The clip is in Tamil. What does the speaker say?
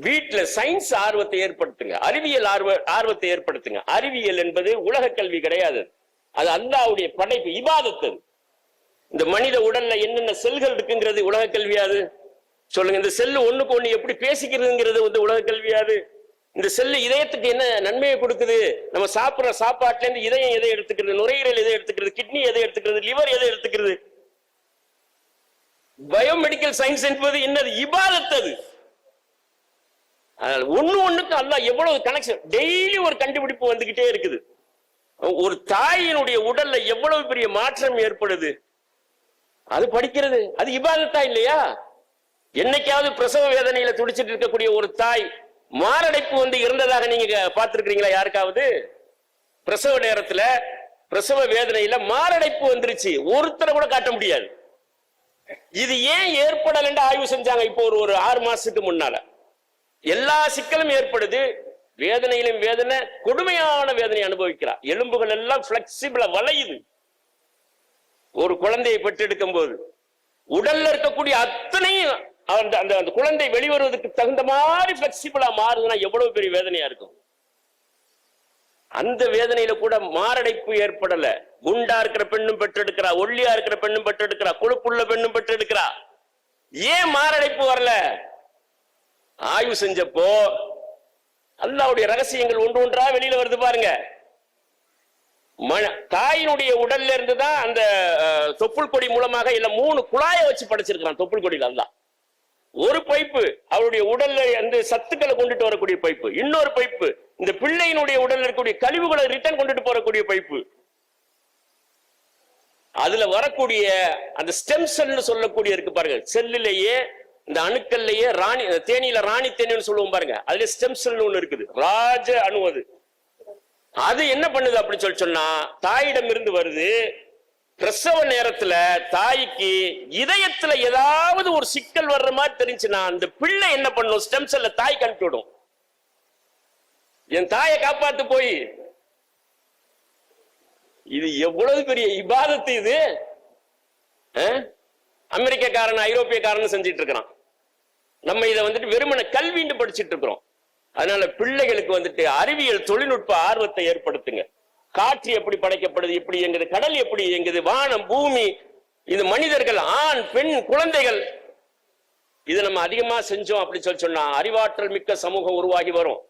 வீட்டுல சயின்ஸ் ஆர்வத்தை ஏற்படுத்துங்க. அறிவியல் ஆர்வ ஆர்வத்தை ஏற்படுத்துங்க. அறிவியல் என்பது உலக கல்வி கிடையாது. அது அல்லாவுடைய படைப்பு இபாதத்து. இந்த மனித உடல்ல என்னென்ன செல்கள் இருக்குங்கிறது உலக கல்வியாது. சொல்லுங்க இந்த செல்லு ஒண்ணுக்கு ஒண்ணு எப்படி பேசிக்கிறதுங்கிறது வந்து உலக கல்வியாது. இந்த செல்லு இதயத்துக்கு என்ன நன்மையை கொடுக்குது? நம்ம சாப்பிடுற சாப்பாட்டுல இருந்து இதயம் எதை எடுத்துக்கிறது? நுரையீரல் எதை எடுத்துக்கிறது? கிட்னி எதை எடுத்துக்கிறது? லிவர் எதை எடுத்துக்கிறது? பயோமெடிக்கல் சயின்ஸ் என்பது என்னது? இபாதத்தது அது. அதனால ஒண்ணு ஒண்ணுக்கு அல்ல எவ்வளவு கனெக்ஷன் டெய்லி ஒரு கண்டுபிடிப்பு வந்துகிட்டே இருக்குது. ஒரு தாயினுடைய உடல்ல எவ்வளவு பெரிய மாற்றம் ஏற்படுது? அது படிக்கிறது. அது இபாதத்தா இல்லையா? என்னைக்காவது பிரசவ வேதனையில துடிச்சிட்டு இருக்கக்கூடிய ஒரு தாய் மாரடைப்பு வந்து இருந்ததாக நீங்க பார்த்திருக்கிறீங்களா யாருக்காவது? பிரசவ நேரத்துல பிரசவ வேதனையில மாரடைப்பு வந்துருச்சு. ஒருத்தரை கூட காட்ட முடியாது. இது ஏன் ஏற்படலன்னு ஆய்வு செஞ்சாங்க இப்போ ஒரு ஒரு ஆறு மாசத்துக்கு முன்னால. எல்லா சிக்கலும் ஏற்படுது. வேதனையிலும் வேதனை கொடுமையான வேதனை அனுபவிக்கிறார். எலும்புகள் எல்லாம் பிளெக்சிபிளா வளையுது. ஒரு குழந்தையை பெற்றெடுக்கும் போது உடல்ல இருக்கக்கூடிய அத்தனையும் அந்த அந்த அந்த குழந்தை வெளிவருவதற்கு தகுந்த மாதிரி பிளெக்சிபிளா மாறுதுன்னா எவ்வளவு பெரிய வேதனையா இருக்கும். அந்த வேதனையில கூட மாரடைப்பு ஏற்படல. குண்டா இருக்கிற பெண்ணும் பெற்றெடுக்கிறா ஒல்லியா இருக்கிற பெண்ணும் பெற்றெடுக்கிறா கொழுப்புள்ள பெண்ணும் பெற்றெடுக்கிறா. ஏன் மாரடைப்பு வரல? ஆய்வு செஞ்சப்போ அல்லாவுடைய ரகசியங்கள் ஒன்று ஒன்றா வெளியில வருது பாருங்க. தாயினுடைய உடல்ல இருந்து தான் அந்த தொப்புள் கொடி மூலமாக இல்ல மூணு குழாயை வச்சு படைச்சிருக்கிறான் தொப்புள் கொடியில அல்லா. ஒரு பைப்பு அவருடைய உடல்ல அந்த சத்துக்களை கொண்டுட்டு வரக்கூடிய பைப்பு. இன்னொரு பைப்பு இந்த பிள்ளையினுடைய உடல்ல இருக்கக்கூடிய கழிவுகளை ரிட்டர்ன் கொண்டுட்டு போறக்கூடிய பைப்பு. அதுல வரக்கூடிய அந்த ஸ்டெம் செல்னு சொல்லக்கூடிய இருக்கு பாருங்க. செல்லிலேயே இந்த அணுக்கள்லயே ராணி தேனியில ராணி தேனின்னு சொல்லுவோம் பாருங்க. அதுல ஸ்டெம் செல் ஒண்ணு இருக்குது. ராஜ அணு அது. அது என்ன பண்ணுது அப்படின்னு சொல்லி சொன்னா தாயிடம் இருந்து வருது. பிரசவ நேரத்துல தாய்க்கு இதயத்துல ஏதாவது ஒரு சிக்கல் வர்ற மாதிரி தெரிஞ்சுன்னா அந்த பிள்ளை என்ன பண்ணும்? ஸ்டெம் செல்ல தாய் அனுப்பிவிடும் என் தாயை காப்பாத்து போய். இது எவ்வளவு பெரிய இபாதத்து இது. அஹ்? அமெரிக்கக்காரன் ஐரோப்பியக்காரன் செஞ்சிட்டு இருக்கிறான். நம்ம இதை வந்துட்டு வெறுமனை கல்வின்னு படிச்சுட்டு இருக்கிறோம். அதனால பிள்ளைகளுக்கு வந்துட்டு அறிவியல் தொழில்நுட்ப ஆர்வத்தை ஏற்படுத்துங்க. காற்று எப்படி படைக்கப்படுது எப்படி இயங்குது கடல் எப்படி இயங்குது வானம் பூமி இது மனிதர்கள் ஆண் பெண் குழந்தைகள். இதை நம்ம அதிகமா செஞ்சோம் அப்படின்னு சொல்லி சொன்னா அறிவாற்றல் மிக்க சமூகம் உருவாகி வரும்.